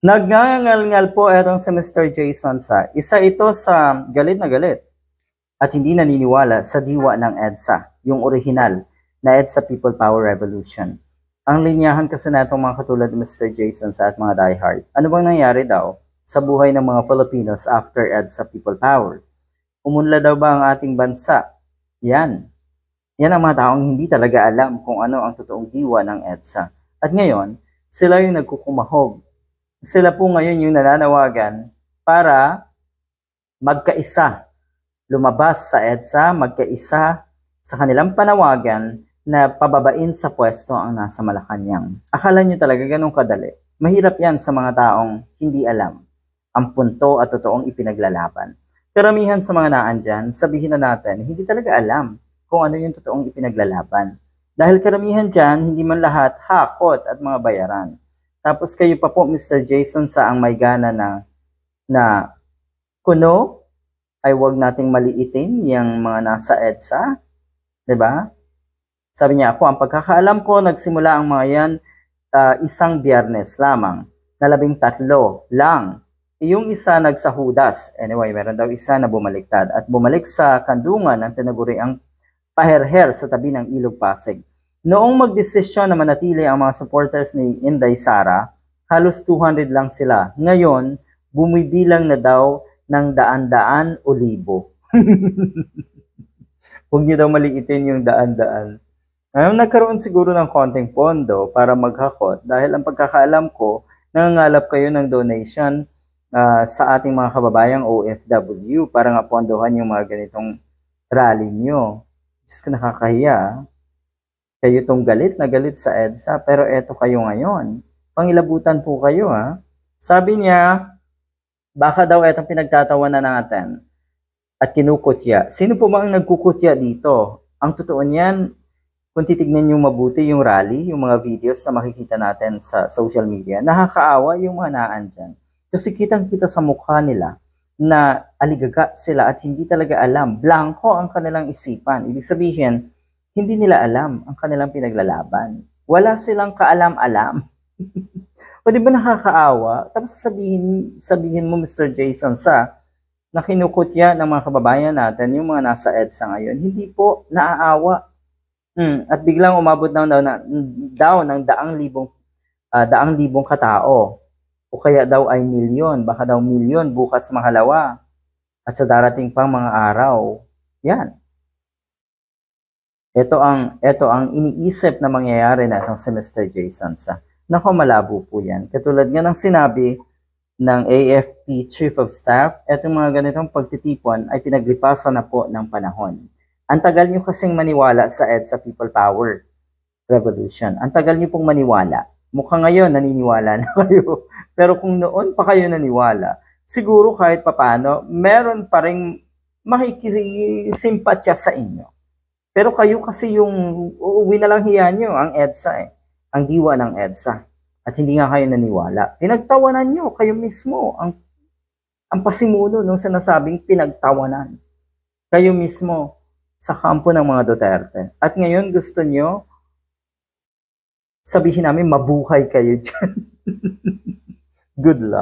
Nagngangal-ngal po etong si Mr. Jason sa isa ito sa galit na galit at hindi naniniwala sa diwa ng EDSA, yung original na EDSA People Power Revolution. Ang linyahan kasi na itong mga katulad ni Mr. Jason sa at mga diehard. Ano bang nangyari daw sa buhay ng mga Filipinos after EDSA People Power? Umunlad daw ba ang ating bansa? Yan. Yan ang mga taong hindi talaga alam kung ano ang totoong diwa ng EDSA. At ngayon, sila yung nagkukumahog sila po ngayon yung nananawagan para magkaisa, lumabas sa EDSA, magkaisa sa kanilang panawagan na pababain sa pwesto ang nasa Malacanang. Akala nyo talaga ganun kadali. Mahirap yan sa mga taong hindi alam ang punto at totoong ipinaglalaban. Karamihan sa mga naan sabihin na natin, hindi talaga alam kung ano yung totoong ipinaglalaban. Dahil karamihan dyan, hindi man lahat hakot at mga bayaran. Tapos kayo pa po, Mr. Jason, sa ang may gana na, na kuno ay wag nating maliitin yung mga nasa EDSA. ba? Sabi niya, ako, ang pagkakaalam ko, nagsimula ang mga yan ah, isang biyernes lamang, na labing tatlo lang. Yung isa nagsahudas. Anyway, meron daw isa na bumaliktad at bumalik sa kandungan ng tinaguriang paherher sa tabi ng Ilog Pasig. Noong magdesisyon na manatili ang mga supporters ni Inday Sara, halos 200 lang sila. Ngayon, bumibilang na daw ng daan-daan o libo. Huwag niyo daw maliitin yung daan-daan. Ngayon, nagkaroon siguro ng konting pondo para maghakot dahil ang pagkakaalam ko, nangangalap kayo ng donation ah, sa ating mga kababayang OFW para nga pondohan yung mga ganitong rally nyo. Diyos ko nakakahiya. Kayo tong galit na galit sa EDSA, pero eto kayo ngayon. Pangilabutan po kayo ha. Sabi niya, baka daw etong pinagtatawanan natin at kinukutya. Sino po ba ang nagkukutya dito? Ang totoo niyan, kung titignan niyo mabuti yung rally, yung mga videos na makikita natin sa social media, nakakaawa yung mga naan dyan. Kasi kitang-kita sa mukha nila na aligaga sila at hindi talaga alam. Blanco ang kanilang isipan. Ibig sabihin, hindi nila alam ang kanilang pinaglalaban. Wala silang kaalam-alam. o di ba nakakaawa? Tapos sabihin, sabihin mo, Mr. Jason, sa na kinukutya ng mga kababayan natin, yung mga nasa EDSA ngayon, hindi po naaawa. Hmm, at biglang umabot daw, daw, na, daw ng daang libong, ah, daang libong katao. O kaya daw ay milyon, baka daw milyon bukas mahalawa. At sa darating pang mga araw. Yan. Ito ang ito ang iniisip na mangyayari na itong Mr. Jason sa. Nako malabo po yan. Katulad nga ng sinabi ng AFP Chief of Staff, etong mga ganitong pagtitipon ay pinaglipasan na po ng panahon. Ang tagal nyo kasing maniwala sa EDSA People Power Revolution. Ang tagal nyo pong maniwala. Mukhang ngayon naniniwala na kayo. Pero kung noon pa kayo naniwala, siguro kahit papano, meron pa rin makikisimpatya sa inyo. Pero kayo kasi yung uuwi na lang hiya nyo, ang EDSA eh. Ang diwa ng EDSA. At hindi nga kayo naniwala. Pinagtawanan nyo, kayo mismo, ang, ang pasimuno nung sinasabing pinagtawanan. Kayo mismo sa kampo ng mga Duterte. At ngayon gusto nyo sabihin namin mabuhay kayo dyan. Good luck.